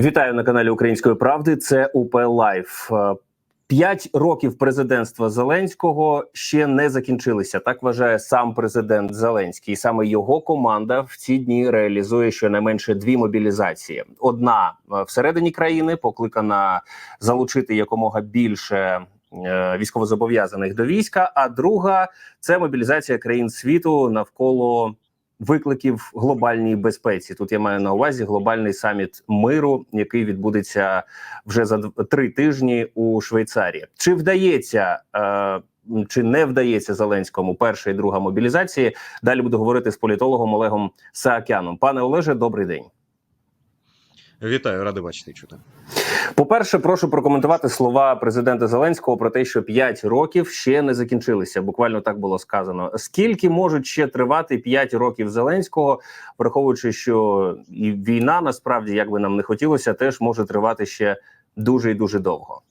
Вітаю на каналі Української правди. Це УП Лайф. Е, П'ять років президентства Зеленського ще не закінчилися. Так вважає сам президент Зеленський. І Саме його команда в ці дні реалізує щонайменше дві мобілізації: одна е, всередині країни покликана залучити якомога більше е, військовозобов'язаних до війська. А друга це мобілізація країн світу навколо викликів глобальній безпеці. Тут я маю на увазі глобальний саміт миру, який відбудеться вже за три тижні у Швейцарії. Чи вдається е, чи не вдається Зеленському перша і друга мобілізації? Далі буду говорити з політологом Олегом Саакяном. Пане Олеже, добрий день. Вітаю, радий бачити і чути. По-перше, прошу прокоментувати слова президента Зеленського про те, що 5 років ще не закінчилися. Буквально так було сказано. Скільки можуть ще тривати 5 років Зеленського, враховуючи, що і війна насправді, як би нам не хотілося, теж може тривати ще дуже і дуже довго.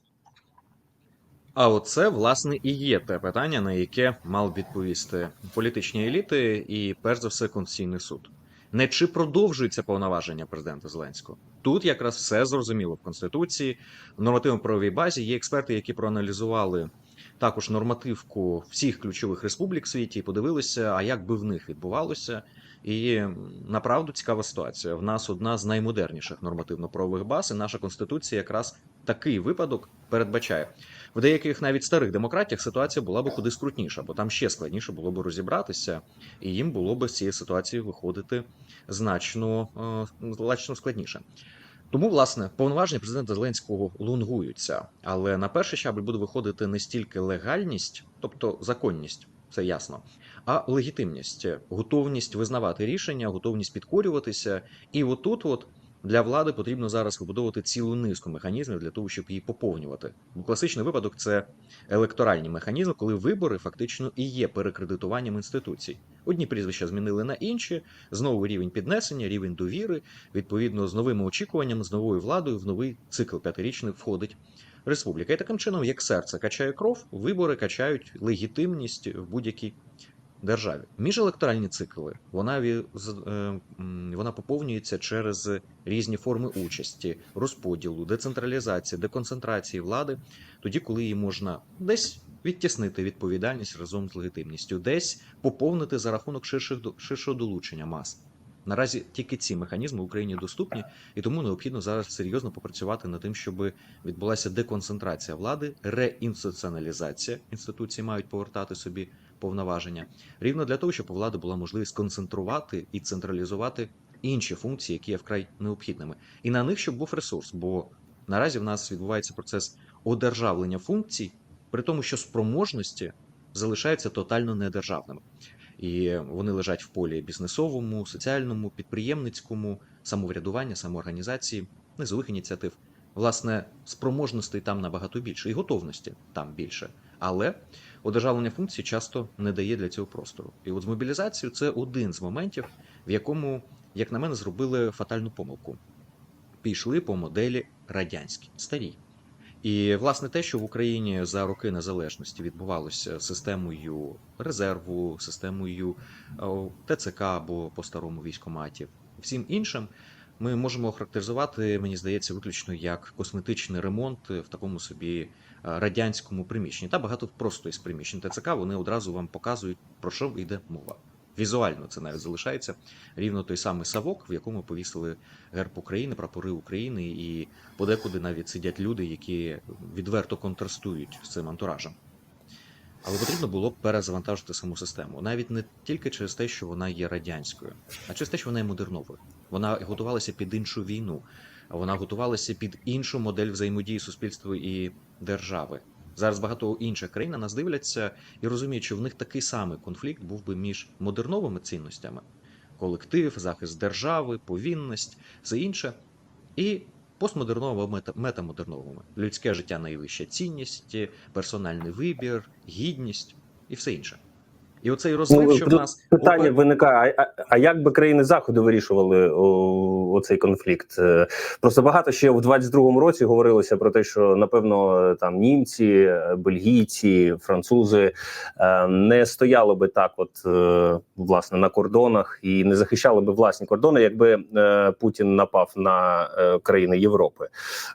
А оце, власне, і є те питання, на яке мав відповісти політичні еліти і, перш за все, Конституційний суд. Не чи продовжується повноваження президента Зеленського. Тут якраз все зрозуміло в Конституції, в нормативно-правовій базі є експерти, які проаналізували також нормативку всіх ключових республік в світі і подивилися, а як би в них відбувалося. І направду цікава ситуація. В нас одна з наймодерніших нормативно-правових баз, і наша конституція якраз такий випадок передбачає. В деяких навіть старих демократіях ситуація була б куди скрутніша, бо там ще складніше було б розібратися, і їм було б з цієї ситуації виходити значно, е, значно складніше. Тому, власне, повноваження президента Зеленського лунгуються, але на перший щабль буде виходити не стільки легальність, тобто законність, це ясно, а легітимність, готовність визнавати рішення, готовність підкорюватися. І отут, от для влади потрібно зараз вибудовувати цілу низку механізмів для того, щоб її поповнювати. Бо класичний випадок це електоральні механізми, коли вибори фактично і є перекредитуванням інституцій. Одні прізвища змінили на інші, знову рівень піднесення, рівень довіри, відповідно з новими очікуваннями, з новою владою в новий цикл п'ятирічний входить республіка. І таким чином, як серце качає кров, вибори качають легітимність в будь-якій державі. Міжелекторальні цикли вона е, вона поповнюється через різні форми участі, розподілу, децентралізації, деконцентрації влади, тоді, коли її можна десь відтіснити відповідальність разом з легітимністю, десь поповнити за рахунок ширшого долучення мас. Наразі тільки ці механізми в Україні доступні, і тому необхідно зараз серйозно попрацювати над тим, щоб відбулася деконцентрація влади, реінституціоналізація. Інституції мають повертати собі повноваження, рівно для того, щоб у влади була можливість концентрувати і централізувати інші функції, які є вкрай необхідними, і на них щоб був ресурс. Бо наразі в нас відбувається процес одержавлення функцій, при тому, що спроможності залишаються тотально недержавними. І вони лежать в полі бізнесовому, соціальному, підприємницькому, самоврядування, самоорганізації, низових ініціатив. Власне, спроможностей там набагато більше, і готовності там більше. Але одержавлення функцій часто не дає для цього простору. І от з мобілізацією це один з моментів, в якому, як на мене, зробили фатальну помилку. Пішли по моделі радянській, старій. І власне те, що в Україні за роки незалежності відбувалося системою резерву, системою ТЦК або по-старому військоматів, всім іншим, ми можемо охарактеризувати, мені здається, виключно як косметичний ремонт в такому собі е, радянському приміщенні. Та багато просто із приміщень ТЦК вони одразу вам показують, про що йде мова. Візуально це навіть залишається рівно той самий савок, в якому повісили герб України, прапори України, і подекуди навіть сидять люди, які відверто контрастують з цим антуражем. Але потрібно було б перезавантажити саму систему, навіть не тільки через те, що вона є радянською, а через те, що вона є модерновою. Вона готувалася під іншу війну, вона готувалася під іншу модель взаємодії суспільства і держави. Зараз багато інших країн на нас дивляться і розуміють, що в них такий самий конфлікт був би між модерновими цінностями: колектив, захист держави, повінність, все інше, і постмодерновими мета- метамодерновими. Людське життя найвища цінність, персональний вибір, гідність і все інше. І оцей розрив, Ну, що в нас Питання опе- виникає: а, а, а як би країни заходу вирішували о, оцей конфлікт? Е, Просто багато ще в 22-му році говорилося про те, що напевно там німці, е, бельгійці, французи е, не стояли би так, от е, власне на кордонах і не захищали би власні кордони, якби е, Путін напав на е, країни Європи.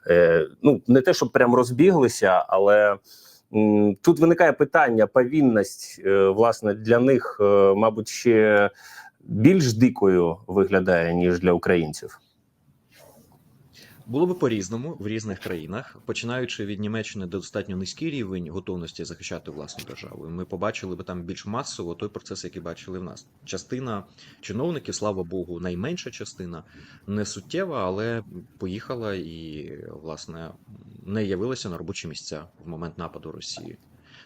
Е, Ну не те, щоб прям розбіглися, але. Тут виникає питання: повінність е, власне для них, е, мабуть, ще більш дикою виглядає ніж для українців. Було би по-різному в різних країнах, починаючи від Німеччини, де достатньо низький рівень готовності захищати власну державу. Ми побачили би там більш масово той процес, який бачили в нас. Частина чиновників, слава Богу, найменша частина не суттєва, але поїхала і власне не явилася на робочі місця в момент нападу Росії.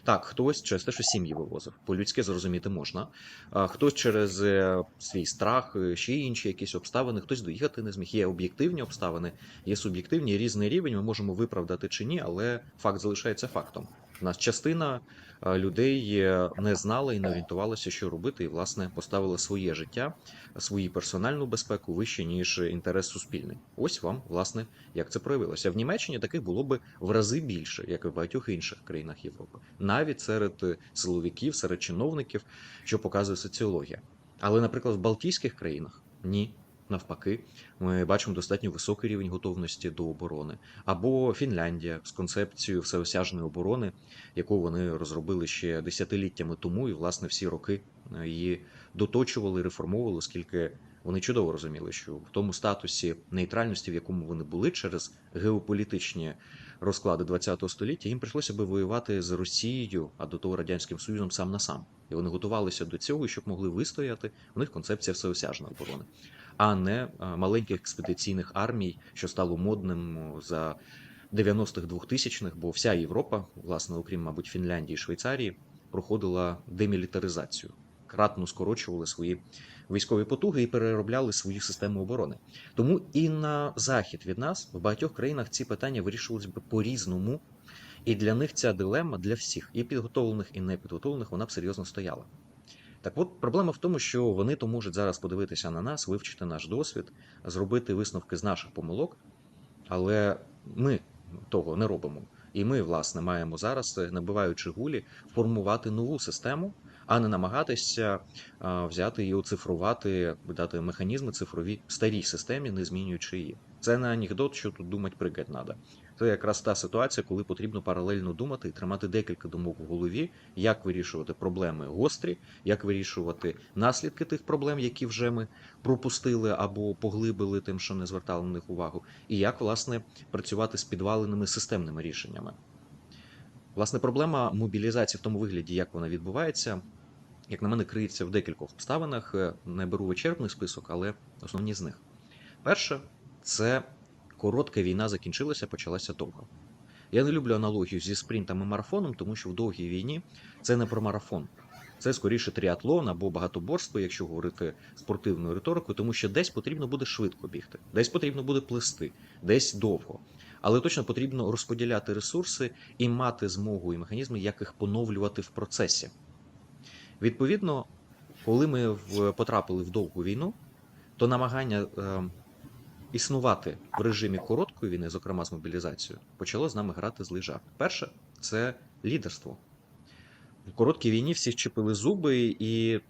Так, хтось через те, що сім'ї вивозив, по-людськи зрозуміти можна. Хтось через е, свій страх, е, ще інші якісь обставини, хтось доїхати не зміг. Є об'єктивні обставини, є суб'єктивні, різний рівень. Ми можемо виправдати чи ні, але факт залишається фактом. Нас частина е, людей не знала і не орієнтувалася, що робити, і власне поставила своє життя, свою персональну безпеку вище ніж інтерес суспільний. Ось вам, власне, як це проявилося. В Німеччині таких було би в рази більше, як і в багатьох інших країнах Європи, навіть серед силовиків, серед чиновників, що показує соціологія. Але, наприклад, в Балтійських країнах ні. Навпаки, ми бачимо достатньо високий рівень готовності до оборони, або Фінляндія з концепцією всеосяжної оборони, яку вони розробили ще десятиліттями тому, і власне всі роки е, її доточували, реформовували, оскільки вони чудово розуміли, що в тому статусі нейтральності, в якому вони були через геополітичні розклади ХХ століття, їм прийшлося би воювати з Росією, а до того радянським Союзом сам на сам. І вони готувалися до цього, щоб могли вистояти. У них концепція всеосяжної оборони, а не е, маленьких експедиційних армій, що стало модним за 90-х 2000-х, бо вся Європа, власне, окрім, мабуть, Фінляндії і Швейцарії, проходила демілітаризацію, кратно скорочували свої військові потуги і переробляли свою систему оборони. Тому і на захід від нас в багатьох країнах ці питання вирішувалися б по-різному, і для них ця дилема для всіх, і підготовлених, і непідготовлених, вона б серйозно стояла. Так от проблема в тому, що вони то можуть зараз подивитися на нас, вивчити наш досвід, зробити висновки з наших помилок, але ми того не робимо. І ми, власне, маємо зараз, набиваючи гулі, формувати нову систему, а не намагатися взяти і оцифрувати, дати механізми цифрові старій системі, не змінюючи її. Це не анекдот, що тут думати пригать треба. Це якраз та ситуація, коли потрібно паралельно думати і тримати декілька думок в голові, як вирішувати проблеми гострі, як вирішувати наслідки тих проблем, які вже ми пропустили або поглибили тим, що не звертали на них увагу, і як власне працювати з підваленими системними рішеннями. Власне, проблема мобілізації в тому вигляді, як вона відбувається, як на мене, криється в декількох обставинах. Е, Не беру вичерпний список, але основні з них. Перше, це коротка війна закінчилася, почалася довга. Я не люблю аналогію зі спринтом і марафоном, тому що в довгій війні це не про марафон. Це скоріше тріатлон або багатоборство, якщо говорити спортивною риторикою, тому що десь потрібно буде швидко бігти, десь потрібно буде плисти, десь довго. Але точно потрібно розподіляти ресурси і мати змогу і механізми, як їх поновлювати в процесі. Відповідно, коли ми потрапили в довгу війну, то намагання е, існувати в режимі короткої війни, зокрема з мобілізацією, почало з нами грати злий жарт. Перше це лідерство. В короткій війні всі щепили зуби, і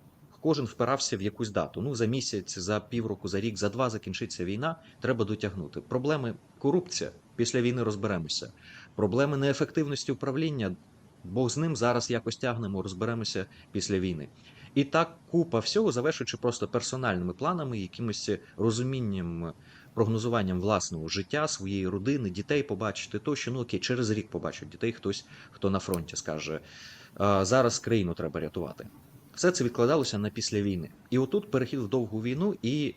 кожен впирався в якусь дату. Ну, за місяць, за півроку, за рік, за два закінчиться війна, треба дотягнути. Проблеми корупція. Після війни розберемося. Проблеми неефективності управління. Бог з ним зараз якось тягнемо, розберемося після війни. І так купа всього, завершуючи просто персональними планами, якимось розумінням, прогнозуванням власного життя, своєї родини, дітей побачити, то що ну окей, через рік побачать дітей хтось, хто на фронті скаже. Зараз країну треба рятувати. Все це відкладалося на після війни. І отут перехід в довгу війну і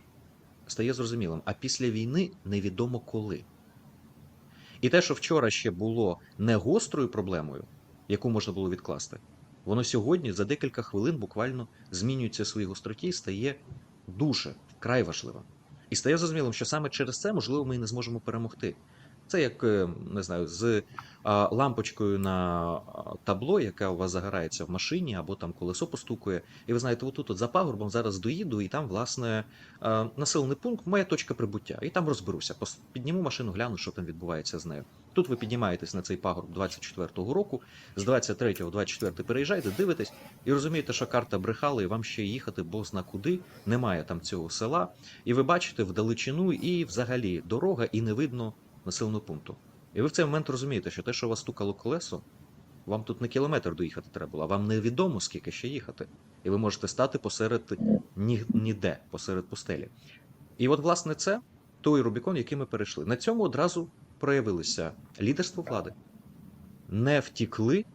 стає зрозумілим. А після війни невідомо коли. І те, що вчора ще було не гострою проблемою, яку можна було відкласти, воно сьогодні за декілька хвилин буквально змінюється своїй гостроті і стає дуже вкрай важливим. І стає зрозумілим, що саме через це, можливо, ми і не зможемо перемогти. Це як е, не знаю, з лампочкою на табло, яка у вас загорається в машині, або там колесо постукує. І ви знаєте, отут от за пагорбом зараз доїду, і там, власне, населений пункт, моя точка прибуття. І там розберуся. Підніму машину, гляну, що там відбувається з нею. Тут ви піднімаєтесь на цей пагорб 24-го року, з 23-го, 24 переїжджаєте, дивитесь і розумієте, що карта брехала, і вам ще їхати бог зна куди, немає там цього села. І ви бачите вдалечину і взагалі дорога, і не видно населеного пункту. І ви в цей момент розумієте, що те, що вас стукало колесо, вам тут не кілометр доїхати треба було, а вам невідомо, скільки ще їхати. І ви можете стати посеред ні, ніде, посеред пустелі. І от, власне, це той Рубікон, який ми перейшли. На цьому одразу проявилося лідерство влади. Не втікли,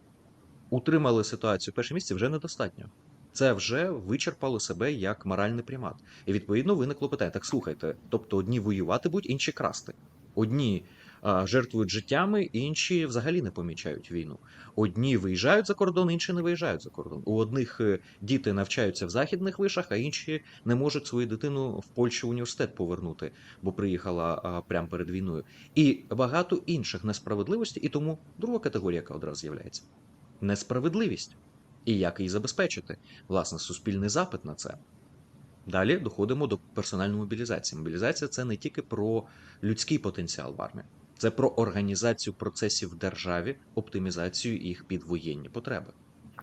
утримали ситуацію перше місце вже недостатньо. Це вже вичерпало себе як моральний примат. І відповідно виникло питання: так слухайте, тобто одні воювати будуть, інші красти. Одні жертвують життями, інші взагалі не помічають війну. Одні виїжджають за кордон, інші не виїжджають за кордон. У одних е, діти навчаються в західних вишах, а інші не можуть свою дитину в Польщу університет повернути, бо приїхала прямо перед війною. І багато інших несправедливостей. І тому друга категорія, яка одразу з'являється несправедливість. І як її забезпечити? Власне, суспільний запит на це. Далі доходимо до персональної мобілізації. Мобілізація це не тільки про людський потенціал в армії, це про організацію процесів в державі, оптимізацію їх під воєнні потреби.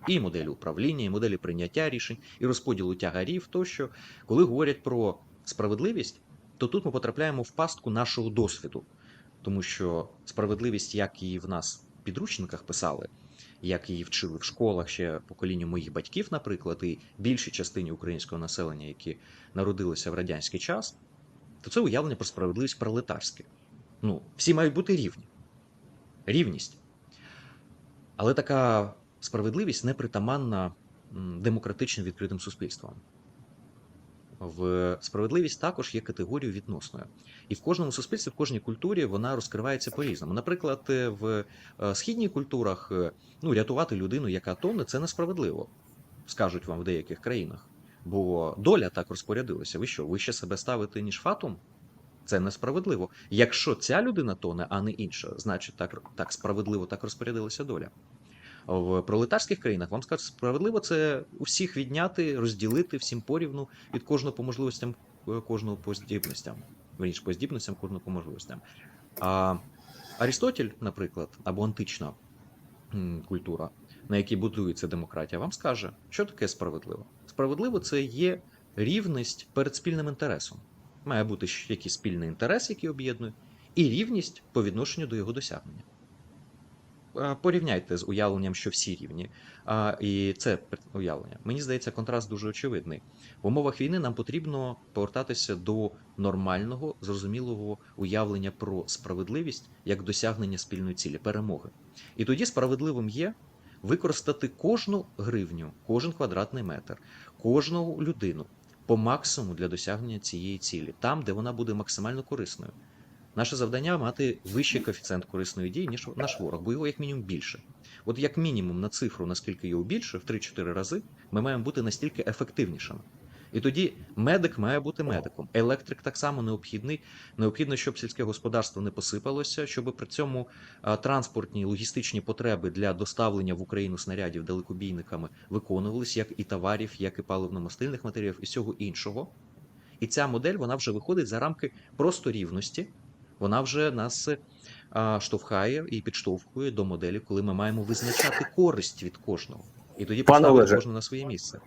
І моделі управління, і моделі прийняття рішень, і розподілу тягарів тощо. Коли говорять про справедливість, то тут ми потрапляємо в пастку нашого досвіду, тому що справедливість, як її в нас в підручниках писали, як її вчили в школах ще поколінню моїх батьків, наприклад, і більшій частині українського населення, які народилися в радянський час, то це уявлення про справедливість пролетарське. Ну, всі мають бути рівні. Рівність. Але така справедливість не притаманна демократичним відкритим суспільствам. В справедливість також є категорією відносною. І в кожному суспільстві, в кожній культурі вона розкривається по-різному. Наприклад, е, в е, східніх культурах е, ну, рятувати людину, яка тоне, це несправедливо, скажуть вам в деяких країнах. Бо доля так розпорядилася. Ви що, вище себе ставите, ніж фатум? Це несправедливо. Якщо ця людина тоне, а не інша, значить так, так справедливо так розпорядилася доля. В пролетарських країнах вам скажуть, справедливо це усіх відняти, розділити всім порівну від кожного по можливостям, е, кожного по здібностям. Верніше, по здібностям, кожного по можливостям. А Арістотель, наприклад, або антична культура, на якій будується демократія, вам скаже, що таке справедливо. Справедливо це є рівність перед спільним інтересом. Має бути якийсь спільний інтерес, який об'єднує, і рівність по відношенню до його досягнення. Порівняйте з уявленням, що всі рівні. А, І це уявлення. Мені здається, контраст дуже очевидний. В умовах війни нам потрібно повертатися до нормального, зрозумілого уявлення про справедливість як досягнення спільної цілі, перемоги. І тоді справедливим є використати кожну гривню, кожен квадратний метр, кожну людину по максимуму для досягнення цієї цілі, там, де вона буде максимально корисною. Наше завдання мати вищий коефіцієнт корисної дії, ніж наш ворог, бо його як мінімум більше. От як мінімум на цифру, наскільки його більше, в 3-4 рази, ми маємо бути настільки ефективнішими. І тоді медик має бути медиком. Електрик так само необхідний. Необхідно, щоб сільське господарство не посипалося, щоб при цьому транспортні логістичні потреби для доставлення в Україну снарядів далекобійниками виконувались як і товарів, як і паливно-мастильних матеріалів, і всього іншого. І ця модель вона вже виходить за рамки просто рівності. Вона вже нас штовхає і підштовхує до моделі, коли ми маємо визначати користь від кожного. І тоді поставити кожного на своє місце.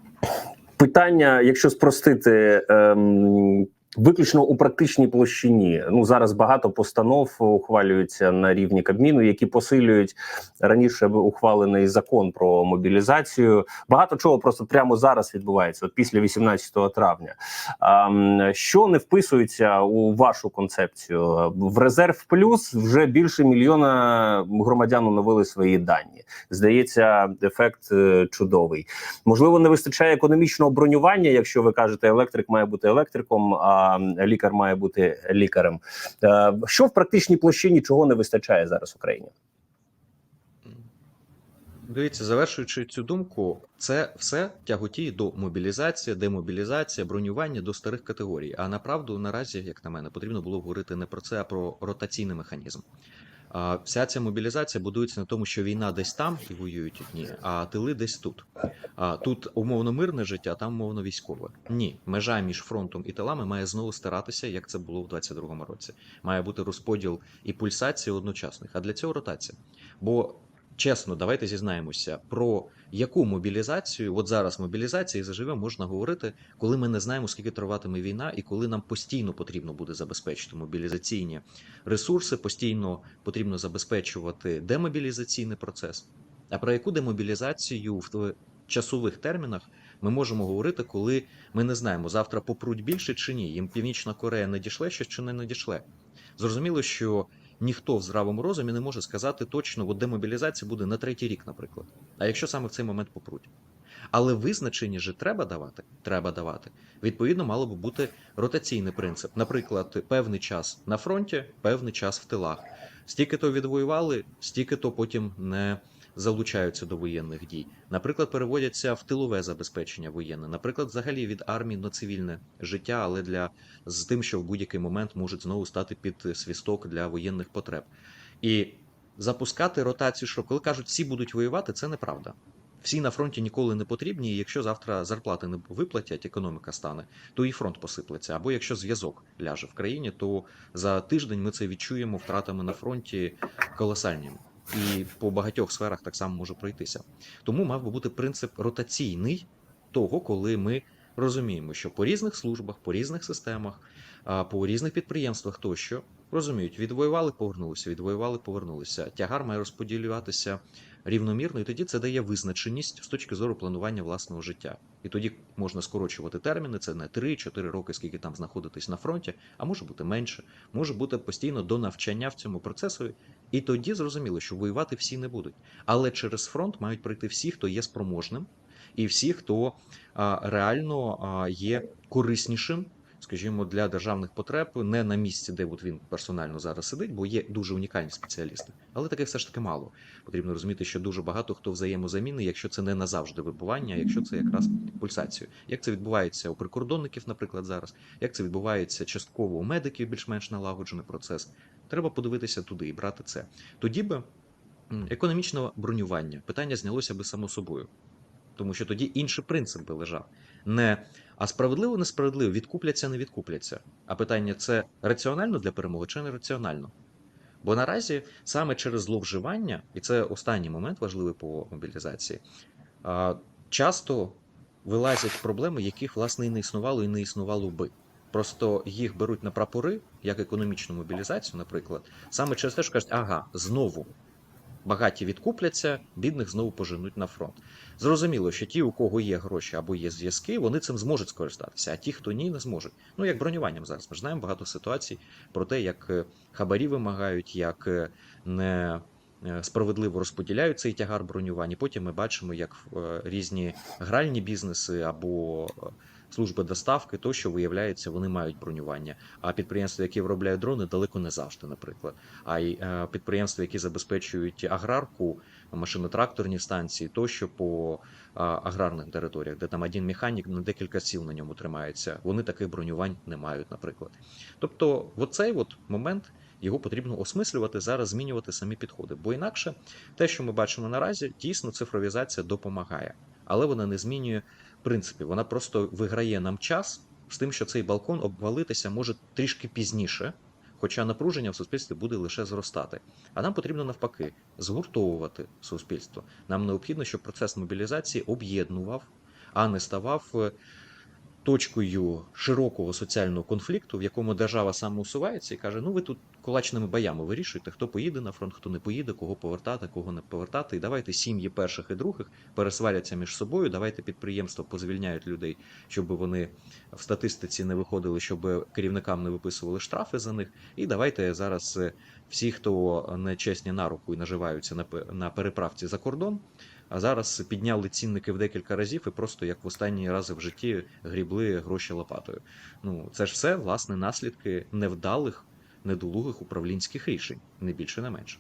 Питання, якщо спростити, ем, виключно у практичній площині. Ну зараз багато постанов ухвалюються на рівні Кабміну, які посилюють раніше ухвалений закон про мобілізацію. Багато чого просто прямо зараз відбувається, от після 18 травня. Ем, що не вписується у вашу концепцію в резерв плюс вже більше мільйона громадян оновили свої дані. Здається, ефект е, чудовий. Можливо, не вистачає економічного бронювання, якщо ви кажете, електрик має бути електриком, а лікар має бути лікарем. Е, Що в практичній площині чого не вистачає зараз Україні? Дивіться, завершуючи цю думку, це все тяготіє до мобілізації, демобілізації, бронювання до старих категорій. А направду наразі, як на мене, потрібно було говорити не про це, а про ротаційний механізм. Вся ця мобілізація будується на тому, що війна десь там і воюють одні, а тили десь тут. Тут умовно мирне життя, там умовно військове. Ні, межа між фронтом і тилами має знову старатися, як це було в 22-му році. Має бути розподіл і пульсації одночасних. А для цього ротація. Бо чесно, давайте зізнаємося, про яку мобілізацію, от зараз мобілізації заживе можна говорити, коли ми не знаємо, скільки триватиме війна, і коли нам постійно потрібно буде забезпечити мобілізаційні ресурси, постійно потрібно забезпечувати демобілізаційний процес. А про яку демобілізацію в часових термінах ми можемо говорити, коли ми не знаємо, завтра попруть більше чи ні? Їм Північна Корея надішле щось чи не надішле. Зрозуміло, що ніхто в здравому розумі не може сказати точно, от демобілізація буде на третій рік, наприклад. А якщо саме в цей момент попруть. Але визначення же треба давати. Треба давати. Відповідно, мало би бути ротаційний принцип. Наприклад, певний час на фронті, певний час в тилах. Стільки то відвоювали, стільки то потім не залучаються до воєнних дій. Наприклад, переводяться в тилове забезпечення воєнне. Наприклад, взагалі від армії на цивільне життя, але для з тим, що в будь-який момент можуть знову стати під свісток для воєнних потреб. І запускати ротацію, що коли кажуть, всі будуть воювати, це неправда. Всі на фронті ніколи не потрібні, і якщо завтра зарплати не виплатять, економіка стане, то і фронт посиплеться. Або якщо зв'язок ляже в країні, то за тиждень ми це відчуємо втратами на фронті колосальними. І по багатьох сферах так само може пройтися. Тому мав би бути принцип ротаційний того, коли ми розуміємо, що по різних службах, по різних системах, по різних підприємствах тощо розуміють, відвоювали, повернулися, відвоювали, повернулися. Тягар має розподілюватися рівномірно, і тоді це дає визначеність з точки зору планування власного життя. І тоді можна скорочувати терміни. Це не 3-4 роки, скільки там знаходитись на фронті, а може бути менше, може бути постійно до навчання в цьому процесу. І тоді зрозуміло, що воювати всі не будуть. Але через фронт мають пройти всі, хто є спроможним, і всі, хто реально є кориснішим. Скажімо, для державних потреб не на місці, де от він персонально зараз сидить, бо є дуже унікальні спеціалісти, але таке все ж таки мало. Потрібно розуміти, що дуже багато хто взаємозамінний, якщо це не назавжди вибування, якщо це якраз пульсацію. Як це відбувається у прикордонників, наприклад, зараз, як це відбувається частково у медиків, більш-менш налагоджений процес. Треба подивитися туди і брати це. Тоді би м, економічне бронювання питання знялося би само собою, тому що тоді інший принцип би лежав. Не а справедливо, несправедливо, відкупляться, не відкупляться. А питання це раціонально для перемоги чи не раціонально? Бо наразі саме через зловживання, і це останній момент важливий по мобілізації, часто вилазять проблеми, яких власне і не існувало, і не існувало би. Просто їх беруть на прапори, як економічну мобілізацію, наприклад, саме через те, що кажуть, ага, знову багаті відкупляться, бідних знову поженуть на фронт. Зрозуміло, що ті, у кого є гроші або є зв'язки, вони цим зможуть скористатися, а ті, хто ні, не зможуть. Ну як бронюванням зараз. Ми ж знаємо багато ситуацій про те, як е, хабарі вимагають, як е, не е, справедливо розподіляють цей тягар бронювань. І Потім ми бачимо, як різні гральні бізнеси або служби доставки, то що виявляється, вони мають бронювання. А підприємства, які виробляють дрони, далеко не завжди, наприклад. А й е, підприємства, які забезпечують аграрку, машино-тракторні станції, тощо по аграрних територіях, де там один механік на декілька сіл на ньому тримається, вони таких бронювань не мають, наприклад. Тобто, оцей от момент. Його потрібно осмислювати зараз, змінювати самі підходи. Бо інакше те, що ми бачимо наразі, дійсно цифровізація допомагає, але вона не змінює принципів. Вона просто виграє нам час з тим, що цей балкон обвалитися може трішки пізніше, хоча напруження в суспільстві буде лише зростати. А нам потрібно навпаки згуртовувати суспільство. Нам необхідно, щоб процес мобілізації об'єднував, а не ставав е, точкою широкого соціального конфлікту, в якому держава самоусувається і каже: ну ви тут кулачними боями вирішуєте, хто поїде на фронт, хто не поїде, кого повертати, кого не повертати. І давайте сім'ї перших і других пересваряться між собою. Давайте підприємства позвільняють людей, щоб вони в статистиці не виходили, щоб керівникам не виписували штрафи за них. І давайте зараз е, всі, хто не чесні на руку і наживаються на переправці за кордон. А зараз підняли цінники в декілька разів і просто як в останні рази в житті грібли гроші лопатою. Ну це ж все власне наслідки невдалих, недолугих управлінських рішень, не більше, не менше.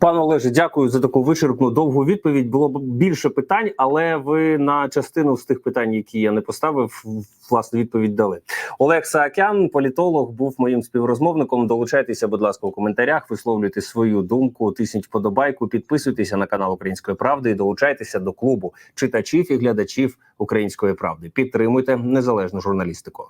Пане Олеже, дякую за таку вичерпну довгу відповідь. Було б більше питань, але ви на частину з тих питань, які я не поставив, власне відповідь дали. Олег Саакян, політолог, був моїм співрозмовником. Долучайтеся, будь ласка, у коментарях, висловлюйте свою думку, тисніть вподобайку, підписуйтеся на канал Української правди і долучайтеся до клубу читачів і глядачів Української правди. Підтримуйте незалежну журналістику.